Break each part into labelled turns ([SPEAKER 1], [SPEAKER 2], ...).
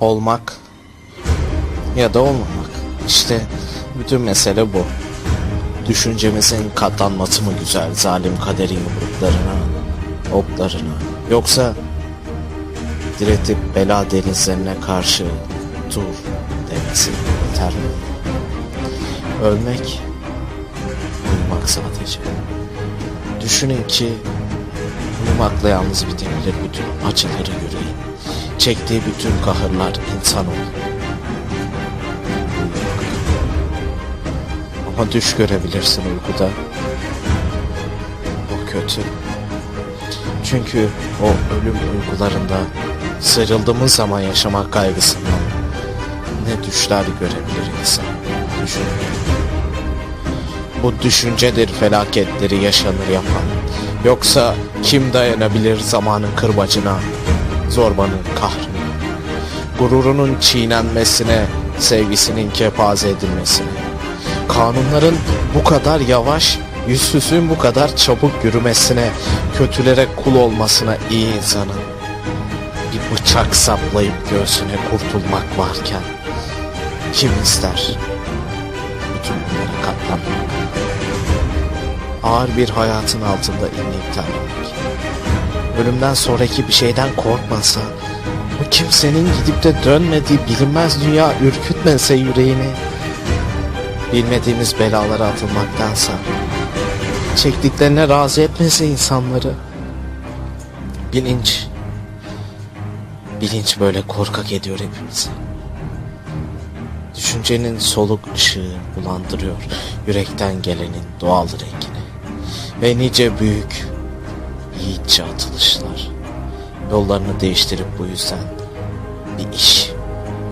[SPEAKER 1] olmak ya da olmamak. İşte bütün mesele bu. Düşüncemizin katlanması mı güzel zalim kaderin yumruklarına, oklarına yoksa diretip bela denizlerine karşı dur demesi yeter mi? Ölmek, uyumak sadece. Düşünün ki uyumakla yalnız bitebilir bütün acıları yüreğin. Çektiği bütün kahırlar insan. Uyumak. Ama düş görebilirsin uykuda. O kötü. Çünkü o ölüm uykularında sıyrıldığımız zaman yaşamak kaygısından ne düşler görebilir insan. Düşün. Bu düşüncedir felaketleri yaşanır yapan. Yoksa kim dayanabilir zamanın kırbacına, zorbanın kahrına, gururunun çiğnenmesine, sevgisinin kepaze edilmesine, kanunların bu kadar yavaş, yüzsüzlüğün bu kadar çabuk yürümesine, kötülere kul olmasına iyi insanın bir bıçak saplayıp göğsüne kurtulmak varken kim ister bütün bunlara katlanmak? Ağır bir hayatın altında inleyip terlemek. Ölümden sonraki bir şeyden korkmasa, bu kimsenin gidip de dönmediği bilinmez dünya ürkütmese yüreğini, bilmediğimiz belalara atılmaktansa, çektiklerine razı etmese insanları, bilinç, bilinç böyle korkak ediyor hepimizi. Düşüncenin soluk ışığı bulandırıyor yürekten gelenin doğal rengini. Ve nice büyük, yiğitçe atılışlar. Yollarını değiştirip bu yüzden bir iş,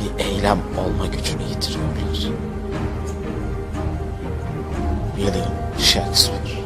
[SPEAKER 1] bir eylem olma gücünü yitiriyorlar. William Shakespeare